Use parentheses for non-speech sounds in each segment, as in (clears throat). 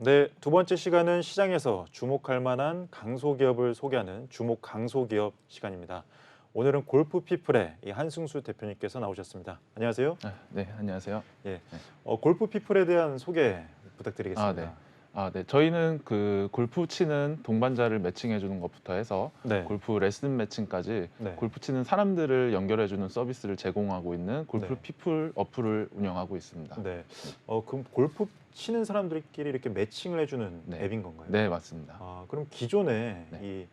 네, 두 번째 시간은 시장에서 주목할 만한 강소기업을 소개하는 주목 강소기업 시간입니다. 오늘은 골프 피플의 이 한승수 대표님께서 나오셨습니다. 안녕하세요. 아, 네, 안녕하세요. 어, 골프 피플에 대한 소개 부탁드리겠습니다. 아, 네. 아, 네. 저희는 그 골프 치는 동반자를 매칭해 주는 것부터 해서 네. 골프 레슨 매칭까지 네. 골프 치는 사람들을 연결해 주는 서비스를 제공하고 있는 골프 네. 피플 어플을 운영하고 있습니다. 네. 어, 그럼 골프 치는 사람들끼리 이렇게 매칭을 해주는 네. 앱인 건가요? 네, 맞습니다. 아, 그럼 기존에 네. 이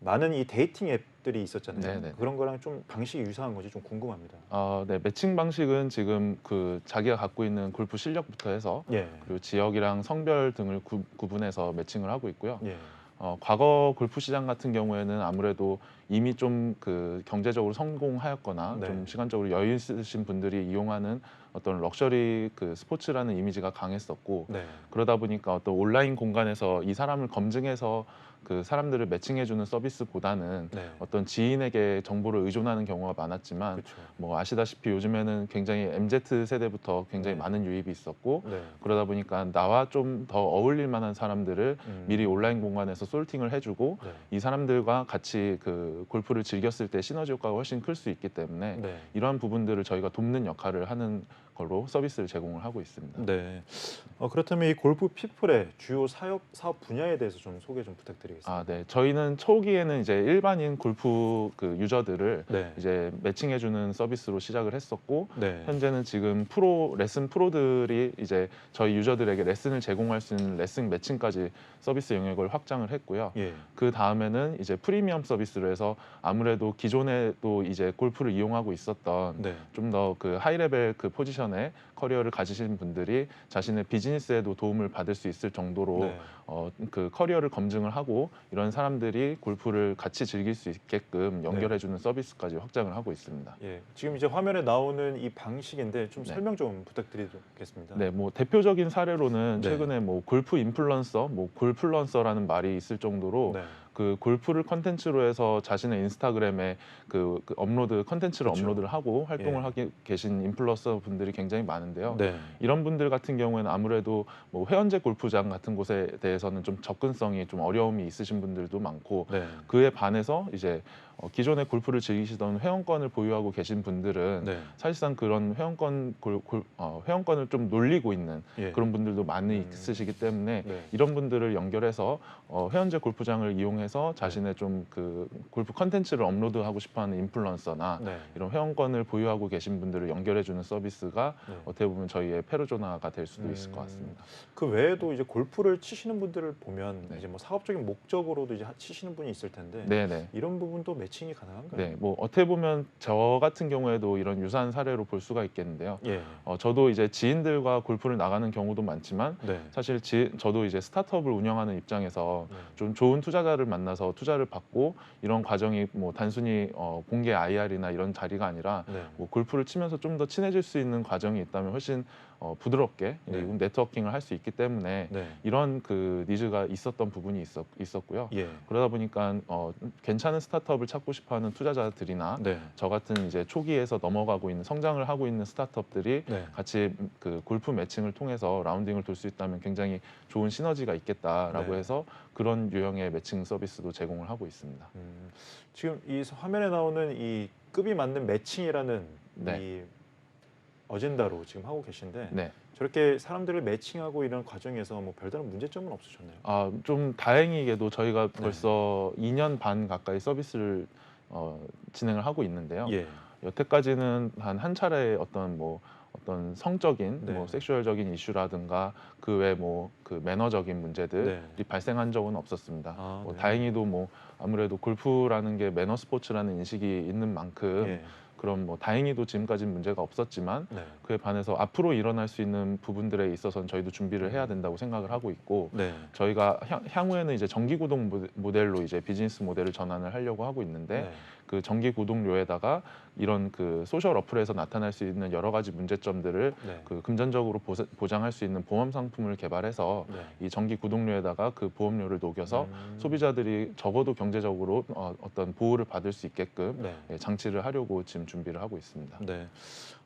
많은 이 데이팅 앱들이 있었잖아요. 네, 네, 네. 그런 거랑 좀 방식이 유사한 건지 좀 궁금합니다. 어, 네, 매칭 방식은 지금 그 자기가 갖고 있는 골프 실력부터 해서 예. 그리고 지역이랑 성별 등을 구, 구분해서 매칭을 하고 있고요. 예. 어, 과거 골프 시장 같은 경우에는 아무래도 이미 좀 그 경제적으로 성공하였거나 네. 좀 시간적으로 여유 있으신 분들이 이용하는 어떤 럭셔리 그 스포츠라는 이미지가 강했었고 네. 그러다 보니까 어떤 온라인 공간에서 이 사람을 검증해서 그 사람들을 매칭해주는 서비스보다는 네. 어떤 지인에게 정보를 의존하는 경우가 많았지만 그렇죠. 뭐 아시다시피 요즘에는 굉장히 MZ 세대부터 굉장히 네. 많은 유입이 있었고 네. 그러다 보니까 나와 좀 더 어울릴 만한 사람들을 음. 미리 온라인 공간에서 솔팅을 해주고 네. 이 사람들과 같이 그 골프를 즐겼을 때 시너지 효과가 훨씬 클 수 있기 때문에 네. 이러한 부분들을 저희가 돕는 역할을 하는 걸로 서비스를 제공을 하고 있습니다. 네. 어, 그렇다면 이 골프 피플의 주요 사업 사업 분야에 대해서 좀 소개 좀 부탁드리겠습니다. 아, 네. 저희는 초기에는 이제 일반인 골프 그 유저들을 네. 이제 매칭해주는 서비스로 시작을 했었고 네. 현재는 지금 프로 레슨 프로들이 이제 저희 유저들에게 레슨을 제공할 수 있는 레슨 매칭까지 서비스 영역을 확장을 했고요. 예. 그 다음에는 이제 프리미엄 서비스로 해서 아무래도 기존에도 이제 골프를 이용하고 있었던 네. 좀 더 그 하이레벨 그 포지션 의 커리어를 가지신 분들이 자신의 비즈니스에도 도움을 받을 수 있을 정도로 네. 어, 그 커리어를 검증을 하고 이런 사람들이 골프를 같이 즐길 수 있게끔 연결해주는 서비스까지 확장을 하고 있습니다. 예. 지금 이제 화면에 나오는 이 방식인데 좀 네. 설명 좀 부탁드리겠습니다. 네, 뭐 대표적인 사례로는 네. 최근에 뭐 골프 인플루언서, 뭐 골플런서라는 말이 있을 정도로 네. 그 골프를 컨텐츠로 해서 자신의 인스타그램에 그, 그 업로드 컨텐츠를 그쵸. 업로드를 하고 활동을 예. 하고 계신 인플루언서 분들이 굉장히 많은데요. 네. 이런 분들 같은 경우에는 아무래도 뭐 회원제 골프장 같은 곳에 대해서 는 좀 접근성이 좀 어려움이 있으신 분들도 많고 네. 그에 반해서 이제 어, 기존에 골프를 즐기시던 회원권을 보유하고 계신 분들은 네. 사실상 그런 회원권 골, 골- 어, 회원권을 좀 놀리고 있는 예. 그런 분들도 많이 음. 있으시기 때문에 네. 이런 분들을 연결해서 어, 회원제 골프장을 이용해서 자신의 좀 그 골프 컨텐츠를 업로드하고 싶어하는 인플루언서나 네. 이런 회원권을 보유하고 계신 분들을 연결해주는 서비스가 네. 어떻게 보면 저희의 페르조나가 될 수도 있을 것 음. 같습니다. 그 외에도 이제 골프를 치시는 분들을 보면 네. 이제 뭐 사업적인 목적으로도 이제 하- 치시는 분이 있을 텐데 네네. 이런 부분도 매칭이 가능한가요? 네, 뭐 어떻게 보면 저 같은 경우에도 이런 유사한 사례로 볼 수가 있겠는데요. 예. 어, 저도 이제 지인들과 골프를 나가는 경우도 많지만 네. 사실 지, 저도 이제 스타트업을 운영하는 입장에서 네. 좀 좋은 투자자를 만나서 투자를 받고 이런 과정이 뭐 단순히 어, 공개 IR이나 이런 자리가 아니라 네. 뭐 골프를 치면서 좀 더 친해질 수 있는 과정이 있다면 훨씬 어, 부드럽게 네. 네트워킹을 할 수 있기 때문에 네. 이런 그 니즈가 있었던 부분이 있었, 있었고요. 예. 그러다 보니까 어, 괜찮은 스타트업을 찾고 싶어하는 투자자들이나 네. 저 같은 이제 초기에서 넘어가고 있는 성장을 하고 있는 스타트업들이 네. 같이 그 골프 매칭을 통해서 라운딩을 돌 수 있다면 굉장히 좋은 시너지가 있겠다라고 네. 해서 그런 유형의 매칭 서비스도 제공을 하고 있습니다. 음, 지금 이 화면에 나오는 이 급이 맞는 매칭이라는 네. 이 어젠다로 지금 하고 계신데 네. 저렇게 사람들을 매칭하고 이런 과정에서 뭐 별다른 문제점은 없으셨나요? 아, 좀 다행히게도 저희가 네. 벌써 2년 반 가까이 서비스를 어, 진행을 하고 있는데요. 예. 여태까지는 한 한 차례 어떤 뭐 어떤 성적인 네. 뭐 섹슈얼적인 이슈라든가 그 외 뭐 그 매너적인 문제들이 네. 발생한 적은 없었습니다. 아, 뭐 네. 다행히도 뭐 아무래도 골프라는 게 매너 스포츠라는 인식이 있는 만큼 예. 그런 뭐 다행히도 지금까지는 문제가 없었지만 네. 그에 반해서 앞으로 일어날 수 있는 부분들에 있어서는 저희도 준비를 해야 된다고 생각을 하고 있고 네. 저희가 향, 향후에는 이제 정기 모델- 모델로 이제 비즈니스 모델을 전환을 하려고 하고 있는데 네. 그 정기 구독료에다가 이런 그 소셜 어플에서 나타날 수 있는 여러 가지 문제점들을 네. 그 금전적으로 보장할 수 있는 보험 상품을 개발해서 네. 이 정기 구독료에다가 그 보험료를 녹여서 음. 소비자들이 적어도 경제적으로 어, 어떤 보호를 받을 수 있게끔 네. 예, 장치를 하려고 지금 준비를 하고 있습니다. 네.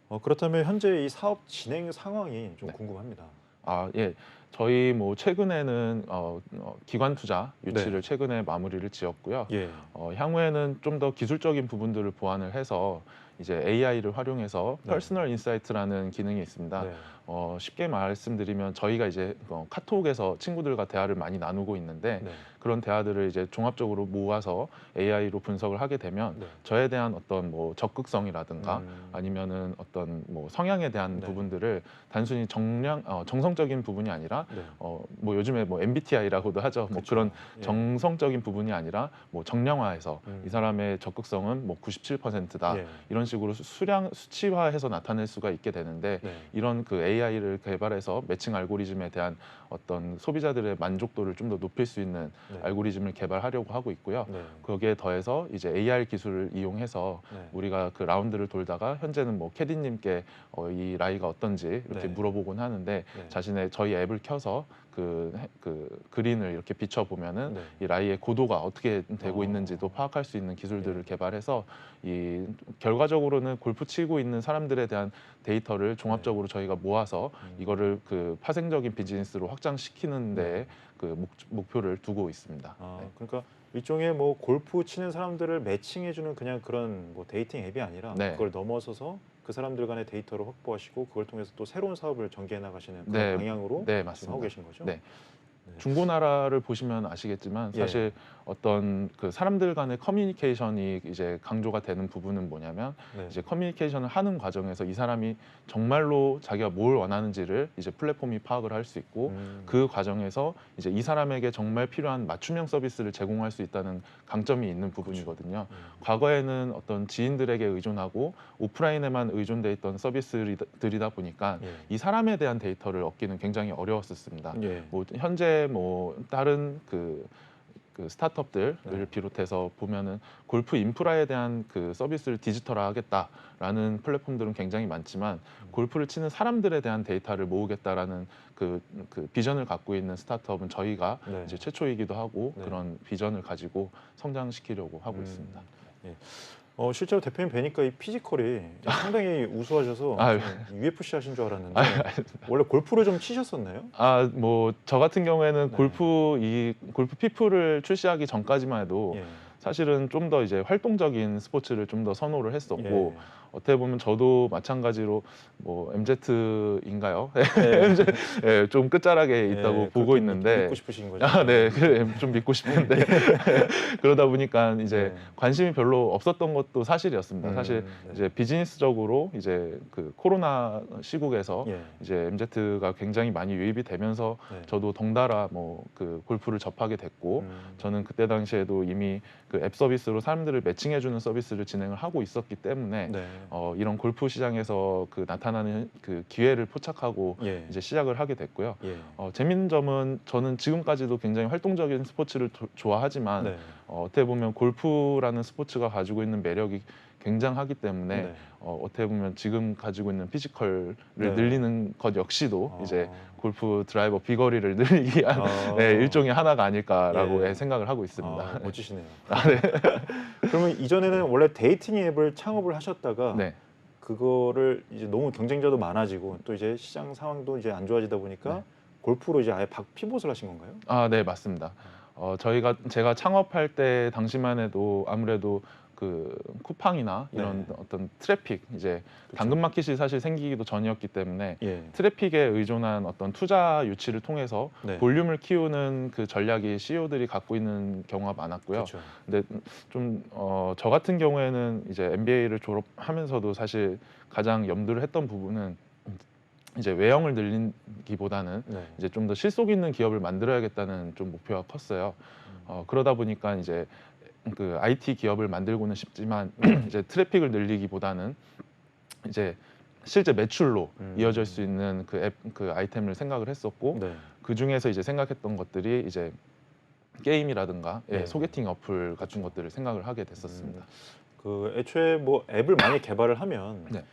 어, 그렇다면 현재 이 사업 진행 상황이 좀 네. 궁금합니다. 아, 예. 저희 뭐 최근에는 어, 어, 기관 투자 유치를 네. 최근에 마무리를 지었고요. 예. 어, 향후에는 좀 더 기술적인 부분들을 보완을 해서 이제 AI를 활용해서 네. 퍼스널 인사이트라는 기능이 있습니다. 네. 어, 쉽게 말씀드리면 저희가 이제 어, 카톡에서 친구들과 대화를 많이 나누고 있는데 네. 그런 대화들을 이제 종합적으로 모아서 AI로 분석을 하게 되면 네. 저에 대한 어떤 뭐 적극성이라든가 음. 아니면은 어떤 뭐 성향에 대한 네. 부분들을 단순히 정량 어, 정성적인 부분이 아니라 네. 어, 뭐 요즘에 뭐 MBTI라고도 하죠. 뭐 그쵸. 그런 예. 정성적인 부분이 아니라 뭐 정량화해서 음. 이 사람의 적극성은 뭐 97%다 예. 이런 식으로 수- 수량 수치화해서 나타낼 수가 있게 되는데 네. 이런 그 AI 를 개발해서 매칭 알고리즘에 대한 어떤 소비자들의 만족도를 좀 더 높일 수 있는 네. 알고리즘을 개발하려고 하고 있고요. 네. 거기에 더해서 이제 AR 기술을 이용해서 네. 우리가 그 라운드를 돌다가 현재는 뭐 캐디님께 어, 이 라이가 어떤지 이렇게 네. 물어보곤 하는데 네. 자신의 저희 앱을 켜서 그, 해- 그 그린을 이렇게 비춰 보면은 네. 이 라이의 고도가 어떻게 되고 어. 있는지도 파악할 수 있는 기술들을 네. 개발해서 이 결과적으로는 골프 치고 있는 사람들에 대한 데이터를 종합적으로 저희가 모아서 네. 음. 이거를 그 파생적인 비즈니스로 확장시키는 데 네. 그 목, 목표를 두고 있습니다. 아, 네. 그러니까 일종의 뭐 골프 치는 사람들을 매칭해주는 그냥 그런 뭐 데이팅 앱이 아니라 네. 그걸 넘어서서 그 사람들 간의 데이터를 확보하시고 그걸 통해서 또 새로운 사업을 전개해 나가시는 그런 네. 방향으로 네, 지금 맞습니다. 하고 계신 거죠? 네. 네. 중고나라를 보시면 아시겠지만 예. 사실 어떤 그 사람들 간의 커뮤니케이션이 이제 강조가 되는 부분은 뭐냐면 네. 이제 커뮤니케이션을 하는 과정에서 이 사람이 정말로 자기가 뭘 원하는지를 이제 플랫폼이 파악을 할 수 있고 음. 그 과정에서 이제 이 사람에게 정말 필요한 맞춤형 서비스를 제공할 수 있다는 강점이 있는 부분이거든요. 음. 과거에는 어떤 지인들에게 의존하고 오프라인에만 의존돼 있던 서비스들이다 보니까 예. 이 사람에 대한 데이터를 얻기는 굉장히 어려웠었습니다. 예. 뭐 현재 뭐 다른 그, 그 스타트업들을 네. 비롯해서 보면은 골프 인프라에 대한 그 서비스를 디지털화하겠다라는 플랫폼들은 굉장히 많지만 음. 골프를 치는 사람들에 대한 데이터를 모으겠다라는 그, 그 비전을 갖고 있는 스타트업은 저희가 네. 이제 최초이기도 하고 네. 그런 비전을 가지고 성장시키려고 하고 음. 있습니다. 어, 실제로 대표님 뵈니까 이 피지컬이 (laughs) 상당히 우수하셔서. 좀 UFC 하신 줄 알았는데 아유, 원래 골프를 좀 치셨었나요? 아, 뭐 저 같은 경우에는 네. 골프 이 골프 피플을 출시하기 전까지만 해도 예. 사실은 좀 더 이제 활동적인 스포츠를 좀 더 선호를 했었고 예. 어떻게 보면 저도 마찬가지로 뭐 MZ인가요? 예. (laughs) 예, 좀 끝자락에 예, 있다고 그렇게 보고 믿- 있는데 믿고 싶으신 거죠? 아, 네, (laughs) 그래, 좀 믿고 싶은데 (laughs) 그러다 보니까 이제 네. 관심이 별로 없었던 것도 사실이었습니다. 음, 사실 네. 이제 비즈니스적으로 이제 그 코로나 시국에서 예. 이제 MZ가 굉장히 많이 유입이 되면서 네. 저도 덩달아 뭐 그 골프를 접하게 됐고 음. 저는 그때 당시에도 이미 그앱 서비스로 사람들을 매칭해주는 서비스를 진행을 하고 있었기 때문에 네. 어, 이런 골프 시장에서 그 나타나는 그 기회를 포착하고 예. 이제 시작을 하게 됐고요. 예. 어, 재밌는 점은 저는 지금까지도 굉장히 활동적인 스포츠를 도- 좋아하지만 네. 어, 어떻게 보면 골프라는 스포츠가 가지고 있는 매력이 굉장하기 네. 어, 어떻게 보면 지금 가지고 있는 피지컬을 네. 늘리는 것 역시도 어. 이제 골프 드라이버 비거리를 (laughs) 늘리기 위한 아. 네, 일종의 하나가 아닐까라고 예. 생각을 하고 있습니다. 아, 멋지시네요. (laughs) 아, 네. (laughs) 그러면 이전에는 원래 데이팅 앱을 창업을 하셨다가 네. 그거를 이제 너무 경쟁자도 많아지고 또 이제 시장 상황도 이제 안 좋아지다 보니까 네. 골프로 이제 아예 박 피봇을 하신 건가요? 아, 네, 맞습니다. 어, 저희가 제가 창업할 때 당시만 해도 아무래도 그 쿠팡이나 이런 네. 어떤 트래픽 이제 그쵸? 당근 마켓이 사실 생기기도 전이었기 때문에 예. 트래픽에 의존한 어떤 투자 유치를 통해서 네. 볼륨을 키우는 그 전략이 CEO들이 갖고 있는 경우가 많았고요. 그렇죠. 근데 좀 어, 저 같은 경우에는 이제 MBA를 졸업하면서도 사실 가장 염두를 했던 부분은 이제 외형을 늘리기보다는 네. 이제 좀 더 실속 있는 기업을 만들어야겠다는 좀 목표가 컸어요. 음. 어, 그러다 보니까 이제 그 IT 기업을 만들고는 싶지만 네. (clears throat) 이제 트래픽을 늘리기보다는 이제 실제 매출로 음. 이어질 수 있는 그 앱 그 아이템을 생각을 했었고 네. 그 중에서 이제 생각했던 것들이 이제 게임이라든가 예, 네. 소개팅 어플 같은 것들을 생각을 하게 됐었습니다. 그 애초에 뭐 앱을 많이 개발을 하면 네.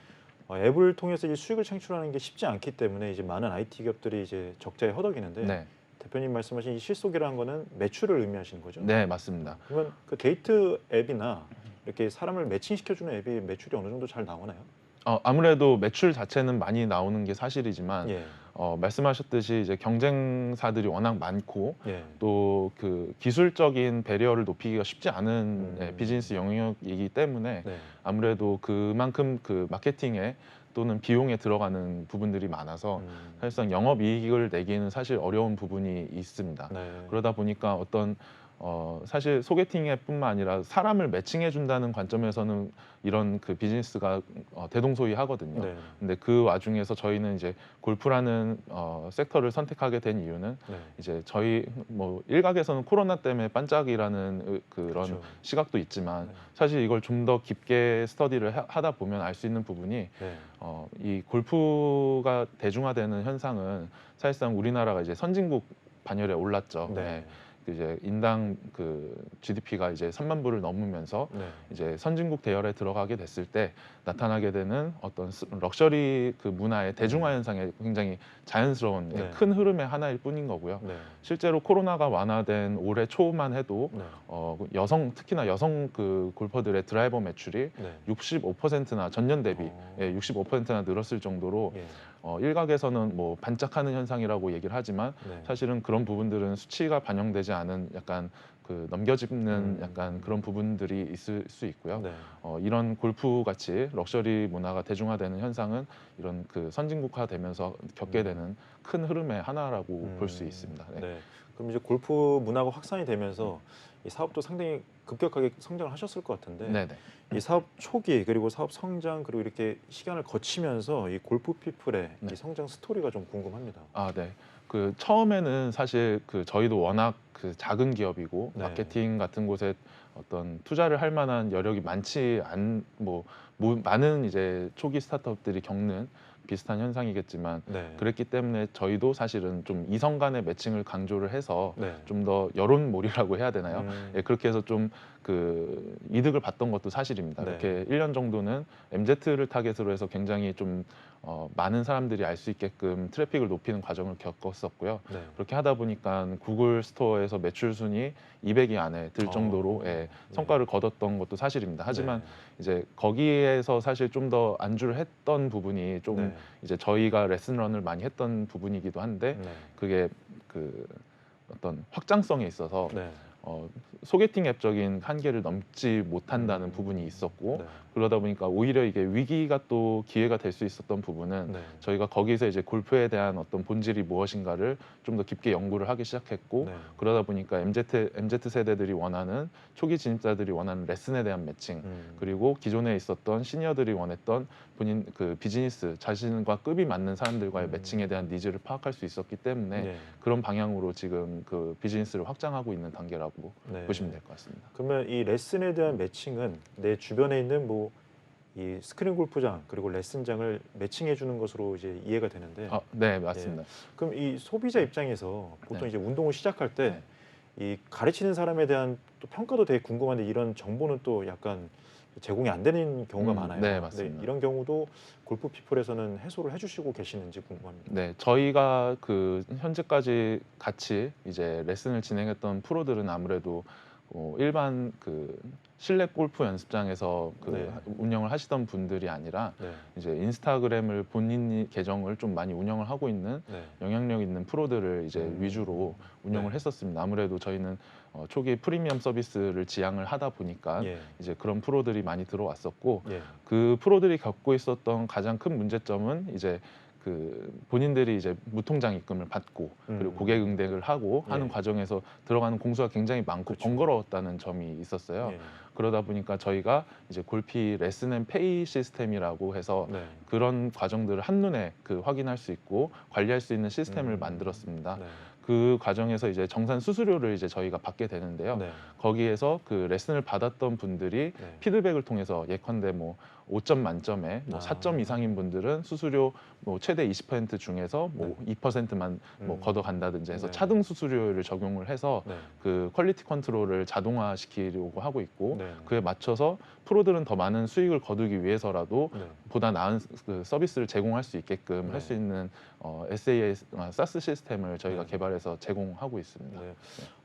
어, 앱을 통해서 이제 수익을 창출하는 게 쉽지 않기 때문에 이제 많은 IT 기업들이 이제 적자에 허덕이는데 네, 대표님 말씀하신 이 실속이라는 거는 매출을 의미하시는 거죠? 네 맞습니다. 그러면 그 데이트 앱이나 이렇게 사람을 매칭시켜주는 앱이 매출이 어느 정도 잘 나오나요? 어, 아무래도 매출 자체는 많이 나오는 게 사실이지만 예. 어, 말씀하셨듯이 이제 경쟁사들이 워낙 많고 예. 또그 기술적인 배리어를 높이기가 쉽지 않은 음. 예, 비즈니스 영역이기 때문에 네. 아무래도 그만큼 그 마케팅에 또는 비용에 들어가는 부분들이 많아서 음. 사실상 영업 이익을 내기는 사실 어려운 부분이 있습니다. 네. 그러다 보니까 어떤 어 사실 소개팅 앱뿐만 아니라 사람을 매칭해 준다는 관점에서는 이런 그 비즈니스가 어, 대동소이하거든요. 네. 근데 그 와중에서 저희는 이제 골프라는 어 섹터를 선택하게 된 이유는 네. 이제 저희 뭐 일각에서는 코로나 때문에 반짝이라는 으- 그런 그렇죠. 시각도 있지만 네. 사실 이걸 좀 더 깊게 스터디를 하- 하다 보면 알 수 있는 부분이 네. 어, 이 골프가 대중화되는 현상은 사실상 우리나라가 이제 선진국 반열에 올랐죠. 네. 네. 그 이제 인당 그 GDP가 이제 3만 불을 넘으면서 네. 이제 선진국 대열에 들어가게 됐을 때 나타나게 되는 어떤 스- 럭셔리 그 문화의 대중화 현상에 굉장히 자연스러운 네. 큰 흐름의 하나일 뿐인 거고요. 네. 실제로 코로나가 완화된 올해 초만 해도 네. 어, 그 여성 특히나 여성 그 골퍼들의 드라이버 매출이 네. 65%나 전년 대비 어. 예, 65%나 늘었을 정도로 예. 어, 일각에서는 뭐 반짝하는 현상이라고 얘기를 하지만 네. 사실은 그런 부분들은 수치가 반영되지 않은 약간 그 넘겨짚는 음. 약간 그런 부분들이 있을 수 있고요. 네. 어, 이런 골프 같이 럭셔리 문화가 대중화되는 현상은 이런 그 선진국화되면서 겪게 음. 되는 큰 흐름의 하나라고 음. 볼수 있습니다. 네. 네. 그럼 이제 골프 문화가 확산이 되면서 이 사업도 상당히 급격하게 성장을 하셨을 것 같은데 네, 네. 이 사업 초기 그리고 사업 성장 그리고 이렇게 시간을 거치면서 이 골프 피플의 네. 이 성장 스토리가 좀 궁금합니다. 아, 네. 그 처음에는 사실 그 저희도 워낙 그 작은 기업이고 네. 마케팅 같은 곳에 어떤 투자를 할 만한 여력이 많지 않뭐 많은 이제 초기 스타트업들이 겪는 비슷한 현상이겠지만 네. 그랬기 때문에 저희도 사실은 좀 이성 간의 매칭을 강조를 해서 네. 좀 더 여론몰이라고 해야 되나요? 음. 예, 그렇게 해서 좀 그 이득을 봤던 것도 사실입니다. 네. 이렇게 1년 정도는 MZ를 타겟으로 해서 굉장히 좀 어, 많은 사람들이 알 수 있게끔 트래픽을 높이는 과정을 겪었었고요. 네. 그렇게 하다 보니까 구글 스토어에서 매출 순위 200위 안에 들 어. 정도로 예, 네. 성과를 거뒀던 것도 사실입니다. 하지만 네. 이제 거기에서 사실 좀 더 안주를 했던 부분이 좀 네. 이제 저희가 레슨런을 많이 했던 부분이기도 한데 네. 그게 그 어떤 확장성에 있어서 네. 어, 소개팅 앱적인 한계를 넘지 못한다는 음. 부분이 있었고 네. 그러다 보니까 오히려 이게 위기가 또 기회가 될 수 있었던 부분은 네. 저희가 거기서 이제 골프에 대한 어떤 본질이 무엇인가를 좀 더 깊게 연구를 하기 시작했고 네. 그러다 보니까 MZ MZ 세대들이 원하는 초기 진입자들이 원하는 레슨에 대한 매칭 음. 그리고 기존에 있었던 시니어들이 원했던 본인 그 비즈니스 자신과 급이 맞는 사람들과의 음. 매칭에 대한 니즈를 파악할 수 있었기 때문에 네. 그런 방향으로 지금 그 비즈니스를 확장하고 있는 단계라고 네. 보시면 될 것 같습니다. 그러면 이 레슨에 대한 매칭은 내 주변에 있는 뭐 이 스크린 골프장 그리고 레슨장을 매칭해 주는 것으로 이제 이해가 되는데 아, 네 맞습니다. 그럼 이 소비자 입장에서 보통 네. 이제 운동을 시작할 때 이 가르치는 사람에 대한 또 평가도 되게 궁금한데 이런 정보는 또 약간 제공이 안 되는 경우가 음, 많아요. 네, 맞습니다. 이런 경우도 골프 피플에서는 해소를 해주시고 계시는지 궁금합니다. 네, 저희가 그 현재까지 같이 이제 레슨을 진행했던 프로들은 아무래도 어, 일반 그 실내 골프 연습장에서 그 네. 운영을 하시던 분들이 아니라 네, 이제 인스타그램을 본인 계정을 좀 많이 운영을 하고 있는 네, 영향력 있는 프로들을 이제 음. 위주로 운영을 네. 했었습니다. 아무래도 저희는 어, 초기 프리미엄 서비스를 지향을 하다 보니까 예, 이제 그런 프로들이 많이 들어왔었고 예, 그 프로들이 겪고 있었던 가장 큰 문제점은 이제 그 본인들이 이제 무통장 입금을 받고 그리고 음. 고객 응대를 하고 하는 예. 과정에서 들어가는 공수가 굉장히 많고 그렇죠. 번거로웠다는 점이 있었어요. 예, 그러다 보니까 저희가 이제 골피 레슨 앤 페이 시스템이라고 해서 네, 그런 과정들을 한눈에 그 확인할 수 있고 관리할 수 있는 시스템을 음. 만들었습니다. 네, 그 과정에서 이제 정산 수수료를 이제 저희가 받게 되는데요. 네, 거기에서 그 레슨을 받았던 분들이 네. 피드백을 통해서 예컨대 뭐 5점 만점에 뭐 아. 4점 이상인 분들은 수수료 뭐 최대 20% 중에서 뭐 2%만 뭐 음. 걷어간다든지 해서 네. 차등 수수료를 적용을 해서 네, 그 퀄리티 컨트롤을 자동화 시키려고 하고 있고 네, 그에 맞춰서 프로들은 더 많은 수익을 거두기 위해서라도 네, 보다 나은 그 서비스를 제공할 수 있게끔 네. 할수 있는 어, SAS 아, SaaS 시스템을 저희가 네. 개발해서 제공하고 있습니다. 네.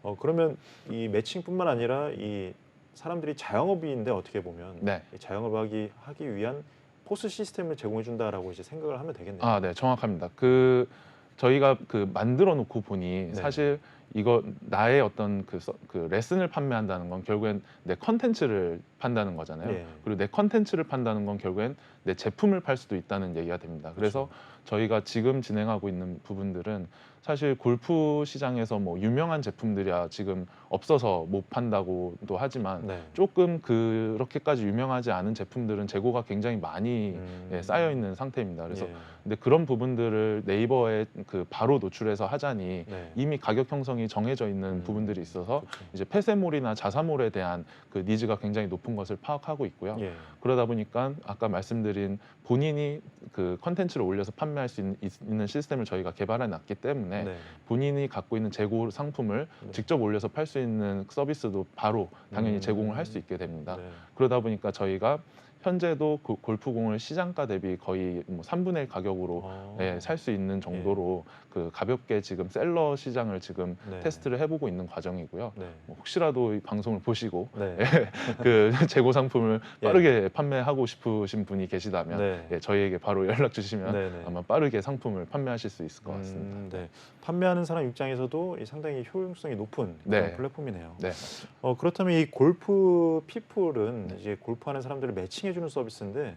어 그러면 이 매칭뿐만 아니라 이 사람들이 자영업인데 어떻게 보면 네. 이 자영업하기 하기 위한 포스 시스템을 제공해 준다라고 이제 생각을 하면 되겠네요. 아, 네, 정확합니다. 그 저희가 그 만들어 놓고 보니 네. 사실 이거 나의 어떤 그, 서- 그 레슨을 판매한다는 건 결국엔 내 컨텐츠를 판다는 거잖아요. 예. 그리고 내 컨텐츠를 판다는 건 결국엔 내 제품을 팔 수도 있다는 얘기가 됩니다. 그래서 그렇죠. 저희가 지금 진행하고 있는 부분들은 사실 골프 시장에서 뭐 유명한 제품들이야 지금 없어서 못 판다고도 하지만 네. 조금 그렇게까지 유명하지 않은 제품들은 재고가 굉장히 많이 음. 예, 쌓여 있는 상태입니다. 그래서 예. 근데 그런 부분들을 네이버에 그 바로 노출해서 하자니 네. 이미 가격 형성이 정해져 있는 음. 부분들이 있어서 그렇죠. 이제 폐쇄몰이나 자사몰에 대한 그 니즈가 굉장히 높은 것을 파악하고 있고요. 예. 그러다 보니까 아까 말씀드린 본인이 그 컨텐츠를 올려서 판매할 수 있는, 있는 시스템을 저희가 개발해 놨기 때문에 네. 본인이 갖고 있는 재고 상품을 네. 직접 올려서 팔 수 있는 서비스도 바로 당연히 음. 제공을 할 수 있게 됩니다. 네. 그러다 보니까 저희가 현재도 그 골프공을 시장가 대비 거의 뭐 3분의 1 가격으로 어. 예, 살수 있는 정도로 그 가볍게 지금 셀러 시장을 지금 네. 테스트를 해보고 있는 과정이고요. 네. 뭐 혹시라도 이 방송을 보시고 네. (laughs) 그 재고 상품을 예. 빠르게 판매하고 싶으신 분이 계시 다면 네. 예, 저희에게 바로 연락 주시면 네, 네. 아마 빠르게 상품을 판매하실 수 있을 것 같습니다. 음, 네. 판매하는 사람 입장에서도 이 상당히 효용성이 높은 그런 네. 플랫폼이네요. 네, 어, 그렇다면 이 골프 피플은 네. 이제 골프하는 사람들을 매칭해주는 서비스인데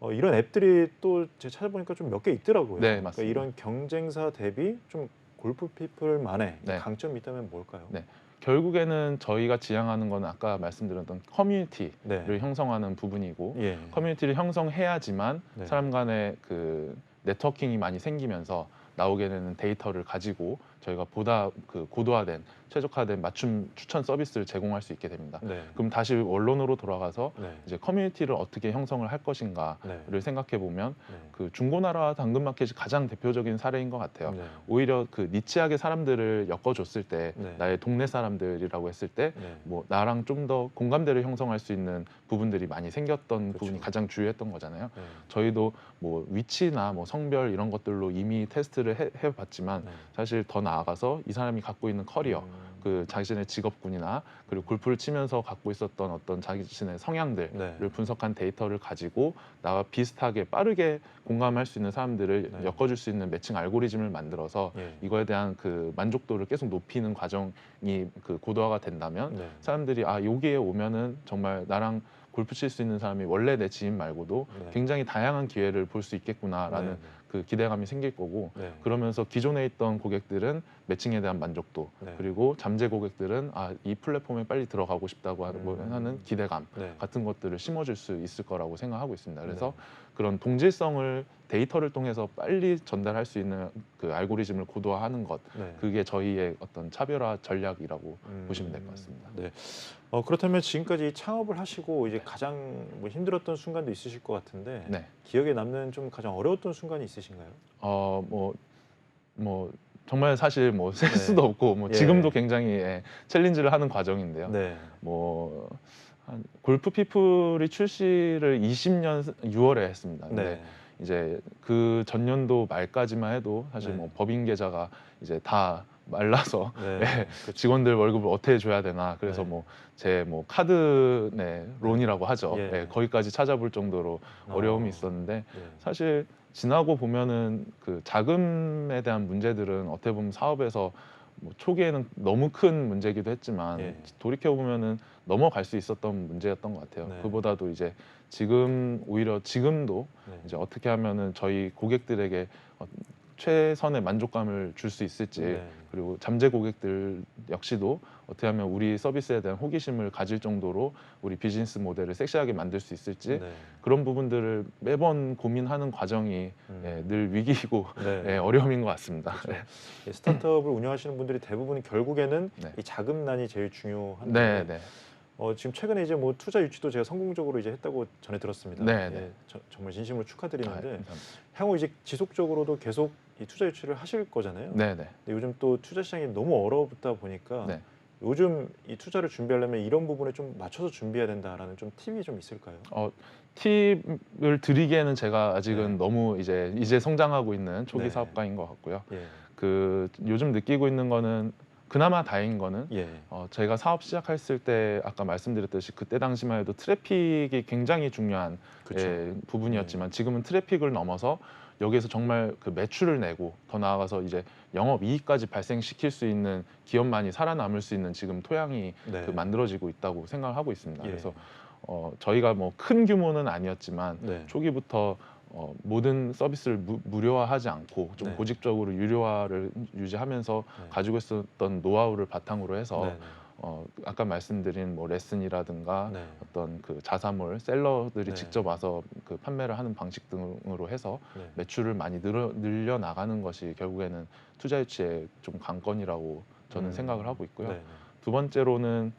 어, 이런 앱들이 또 제가 찾아보니까 좀 몇 개 있더라고요. 네, 그러니까. 이런 경쟁사 대비 좀 골프 피플만의 네. 강점이 있다면 뭘까요? 네. 결국에는 저희가 지향하는 건 아까 말씀드렸던 커뮤니티를 네. 형성하는 부분이고 예. 커뮤니티를 형성해야지만 네. 사람 간의 그 네트워킹이 많이 생기면서 나오게 되는 데이터를 가지고 저희가 보다 그 고도화된 최적화된 맞춤 추천 서비스를 제공할 수 있게 됩니다. 네. 그럼 다시 원론으로 돌아가서 네. 이제 커뮤니티를 어떻게 형성을 할 것인가를 네. 생각해 보면 네. 그 중고나라 당근마켓이 가장 대표적인 사례인 것 같아요. 네. 오히려 그 니치하게 사람들을 엮어줬을 때 네. 나의 동네 사람들이라고 했을 때 네. 뭐 나랑 좀 더 공감대를 형성할 수 있는 부분들이 많이 생겼던 그렇죠. 부분이 가장 주요했던 거잖아요. 네. 저희도 뭐 위치나 뭐 성별 이런 것들로 이미 테스트를 해, 해봤지만 네. 사실 더 나 아가서 이 사람이 갖고 있는 커리어, 음, 그 자신의 직업군이나 그리고 골프를 치면서 갖고 있었던 어떤 자신의 성향들을 네. 분석한 데이터를 가지고 나와 비슷하게 빠르게 공감할 수 있는 사람들을 네. 엮어줄 수 있는 매칭 알고리즘을 만들어서 예. 이거에 대한 그 만족도를 계속 높이는 과정이 그 고도화가 된다면 네. 사람들이 아 여기에 오면은 정말 나랑 골프 칠 수 있는 사람이 원래 내 지인 말고도 네. 굉장히 다양한 기회를 볼 수 있겠구나라는 네. 그 기대감이 생길 거고 네. 그러면서 기존에 있던 고객들은 매칭에 대한 만족도 네. 그리고 잠재 고객들은 아 이 플랫폼에 빨리 들어가고 싶다고 하는, 뭐 음. 하는 기대감 네. 같은 것들을 심어줄 수 있을 거라고 생각하고 있습니다. 그래서 네. 그런 동질성을 데이터를 통해서 빨리 전달할 수 있는 그 알고리즘을 고도화하는 것 네. 그게 저희의 어떤 차별화 전략이라고 음, 보시면 될 것 같습니다. 네. 어, 그렇다면 지금까지 창업을 하시고 이제 가장 뭐 힘들었던 순간도 있으실 것 같은데 네. 기억에 남는 좀 가장 어려웠던 순간이 있으신가요? 어뭐뭐 정말 사실 뭐 셀 네. 수도 없고 뭐 예. 지금도 굉장히 예, 챌린지를 하는 과정인데요. 네. 뭐 한, 골프 피플이 출시를 20년 6월에 했습니다. 근데 네. 이제 그 전년도 말까지만 해도 사실 네. 뭐 법인 계좌가 이제 다 말라서 네. (laughs) 예, 그렇죠. 직원들 월급을 어떻게 줘야 되나 그래서 네. 뭐제뭐 카드 네 론이라고 하죠. 예. 예, 거기까지 찾아볼 정도로 어려움이 어, 있었는데 네. 사실 지나고 보면은 그 자금에 대한 문제들은 어떻게 보면 사업에서 뭐 초기에는 너무 큰 문제기도 했지만 예. 돌이켜 보면은 넘어갈 수 있었던 문제였던 것 같아요. 네. 그보다도 이제 지금 오히려 지금도 네. 이제 어떻게 하면은 저희 고객들에게 어, 최선의 만족감을 줄 수 있을지 네. 그리고 잠재 고객들 역시도 어떻게 하면 우리 서비스에 대한 호기심을 가질 정도로 우리 비즈니스 모델을 섹시하게 만들 수 있을지 네. 그런 부분들을 매번 고민하는 과정이 음. 예, 늘 위기이고 네. 예, 어려움인 것 같습니다. 이 스타트업을 운영하시는 분들이 대부분 결국에는 네. 이 자금난이 제일 중요한데 네, 네, 어, 지금 최근에 이제 뭐 투자 유치도 제가 성공적으로 이제 했다고 전해 들었습니다. 네, 예, 네. 저- 정말 진심으로 아, 축하드리는데 감사합니다. 향후 이제 지속적으로도 계속 이 투자 유치를 하실 거잖아요. 네, 네. 근데 요즘 또 투자 시장이 너무 얼어붙다 보니까 네. 요즘 이 투자를 준비하려면 이런 부분에 좀 맞춰서 준비해야 된다라는 좀 팁이 좀 있을까요? 어, 팁을 드리기에는 제가 아직은 네. 너무 이제 이제 성장하고 있는 초기 네. 사업가인 것 같고요. 예, 그 요즘 느끼고 있는 거는 그나마 다행인 거는 예, 어, 제가 사업 시작했을 때 아까 말씀드렸듯이 그때 당시만 해도 트래픽이 굉장히 중요한. 예, 부분이었지만 지금은 트래픽을 넘어서 여기에서 정말 그 매출을 내고 더 나아가서 이제 영업 이익까지 발생시킬 수 있는 기업만이 살아남을 수 있는 지금 토양이 네. 그 만들어지고 있다고 생각하고 있습니다. 예. 그래서 어, 저희가 뭐 큰 규모는 아니었지만 네. 초기부터 어, 모든 서비스를 무, 무료화하지 않고 좀 네. 고직적으로 유료화를 유지하면서 네. 가지고 있었던 노하우를 바탕으로 해서 네. 어, 아까 말씀드린 뭐 레슨이라든가 네. 어떤 그 자사몰 셀러들이 네. 직접 와서 그 판매를 하는 방식 등으로 해서 네. 매출을 많이 늘어, 늘려 나가는 것이 결국에는 투자 유치의 좀 관건이라고 저는 음. 생각을 하고 있고요. 네. 두 번째로는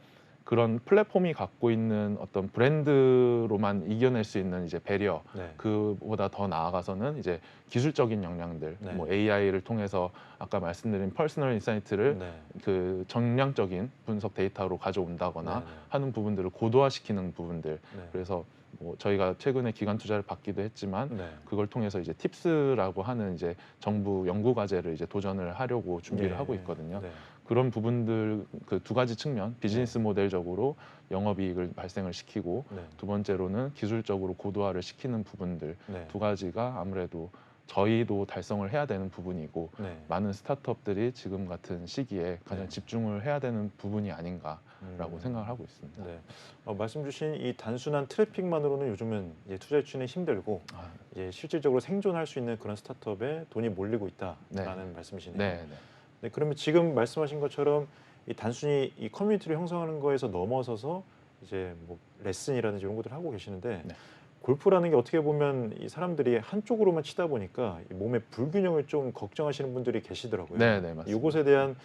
그런 플랫폼이 갖고 있는 어떤 브랜드로만 이겨낼 수 있는 이제 배리어 네. 그보다 더 나아가서는 이제 기술적인 역량들 네. 뭐 AI를 통해서 아까 말씀드린 퍼스널 인사이트를 네. 그 정량적인 분석 데이터로 가져온다거나 네. 하는 부분들을 고도화시키는 부분들 네. 그래서 뭐 저희가 최근에 기관 투자를 받기도 했지만 네. 그걸 통해서 이제 팁스라고 하는 이제 정부 연구 과제를 이제 도전을 하려고 준비를 예. 하고 있거든요. 네. 그런 부분들 그 두 가지 측면 비즈니스 모델적으로 영업이익을 발생을 시키고 네. 두 번째로는 기술적으로 고도화를 시키는 부분들 네. 두 가지가 아무래도 저희도 달성을 해야 되는 부분이고 네. 많은 스타트업들이 지금 같은 시기에 가장 네. 집중을 해야 되는 부분이 아닌가라고 음. 생각을 하고 있습니다. 네. 어, 말씀 주신 이 단순한 트래픽만으로는 요즘은 이제 투자 유치는 힘들고 아, 이제 실질적으로 생존할 수 있는 그런 스타트업에 돈이 몰리고 있다라는 네. 말씀이시네요. 네, 그러면 지금 말씀하신 것처럼 이 단순히 이 커뮤니티를 형성하는 거에서 넘어서서 이제 뭐 레슨이라든지 이런 것들을 하고 계시는데 네. 골프라는 게 어떻게 보면 이 사람들이 한쪽으로만 치다 보니까 이 몸의 불균형을 좀 걱정하시는 분들이 계시더라고요. 네, 네, 맞습니다. 이것에 대한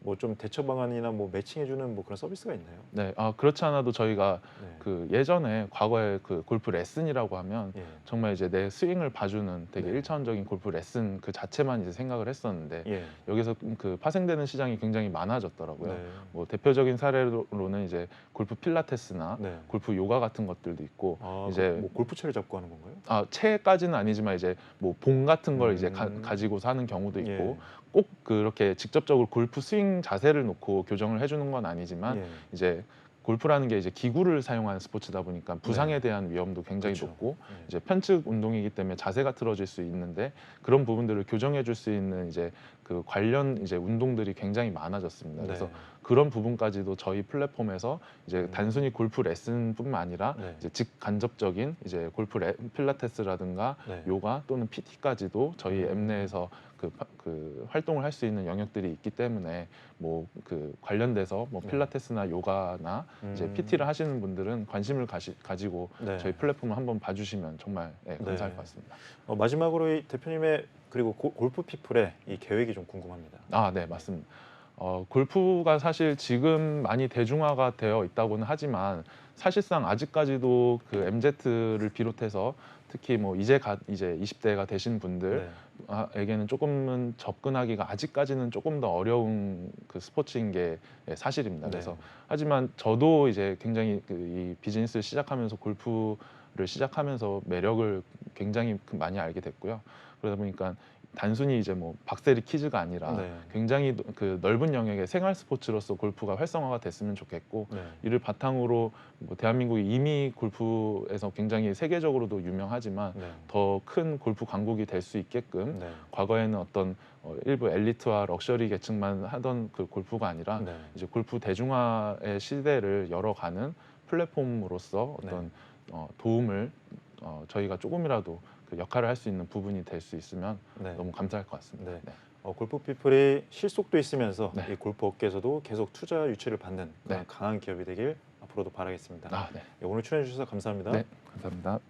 뭐 좀 대처 방안이나 뭐 매칭해주는 뭐 그런 서비스가 있나요? 네, 아 그렇지 않아도 저희가 네. 그 예전에 과거에 그 골프 레슨이라고 하면 예. 정말 이제 내 스윙을 봐주는 되게 네. 일차원적인 골프 레슨 그 자체만 이제 생각을 했었는데 예. 여기서 그 파생되는 시장이 굉장히 많아졌더라고요. 네. 뭐 대표적인 사례로는 이제 골프 필라테스나 네. 골프 요가 같은 것들도 있고 아, 이제 뭐 골프채를 잡고 하는 건가요? 아 채까지는 아니지만 이제 뭐 봉 같은 걸 이제 가, 음. 가지고서 하는 경우도 있고 예. 꼭 그렇게 직접적으로 골프 스윙 자세를 놓고 교정을 해주는 건 아니지만 예. 이제 골프라는 게 이제 기구를 사용하는 스포츠다 보니까 부상에 네. 대한 위험도 굉장히 그렇죠. 높고 예. 이제 편측 운동이기 때문에 자세가 틀어질 수 있는데 그런 부분들을 교정해 줄 수 있는 이제 그 관련 이제 운동들이 굉장히 많아졌습니다. 그래서 네. 그런 부분까지도 저희 플랫폼에서 이제 음. 단순히 골프 레슨뿐만 아니라 네. 이제 직간접적인 이제 골프 레, 필라테스라든가 네. 요가 또는 PT까지도 저희 음. 앱 내에서 그, 파- 그 활동을 할 수 있는 영역들이 있기 때문에 뭐 그 관련돼서 뭐 네. 필라테스나 요가나 이제 음. PT를 하시는 분들은 관심을 가시, 가지고 네. 저희 플랫폼을 한번 봐주시면 정말 예, 감사할 네. 것 같습니다. 어, 마지막으로 이 대표님의 그리고 고- 골프 피플의 이 계획이 좀 궁금합니다. 아, 네, 맞습니다. 어, 골프가 사실 지금 많이 대중화가 되어 있다고는 하지만 사실상 아직까지도 그 MZ를 비롯해서 특히 뭐 이제 가, 이제 20대가 되신 분들 네. 에게는 조금은 접근하기가 아직까지는 조금 더 어려운 그 스포츠인 게 예, 사실입니다. 그래서 네. 하지만 저도 이제 굉장히 그 이 비즈니스를 시작하면서 골프 를 시작하면서 매력을 굉장히 그 많이 알게 됐고요. 그러다 보니까 단순히 이제 뭐 박세리 키즈가 아니라 네. 굉장히 그 넓은 영역의 생활 스포츠로서 골프가 활성화가 됐으면 좋겠고 네. 이를 바탕으로 뭐 대한민국이 이미 골프에서 굉장히 세계적으로도 유명하지만 네. 더큰 골프 강국이 될 수 있게끔 네. 과거에는 어떤 어, 일부 엘리트와 럭셔리 계층만 하던 그 골프가 아니라 네. 이제 골프 대중화의 시대를 열어가는 플랫폼으로서 어떤 네. 어, 도움을 어, 저희가 조금이라도 그 역할을 할 수 있는 부분이 될 수 있으면 네. 너무 감사할 것 같습니다. 네. 네. 어, 골프 피플이 실속도 있으면서 네. 이 골프 업계에서도 계속 투자 유치를 받는 그런 네. 강한 기업이 되길 앞으로도 바라겠습니다. 아, 네. 예, 오늘 출연해 주셔서 감사합니다. 네, 감사합니다.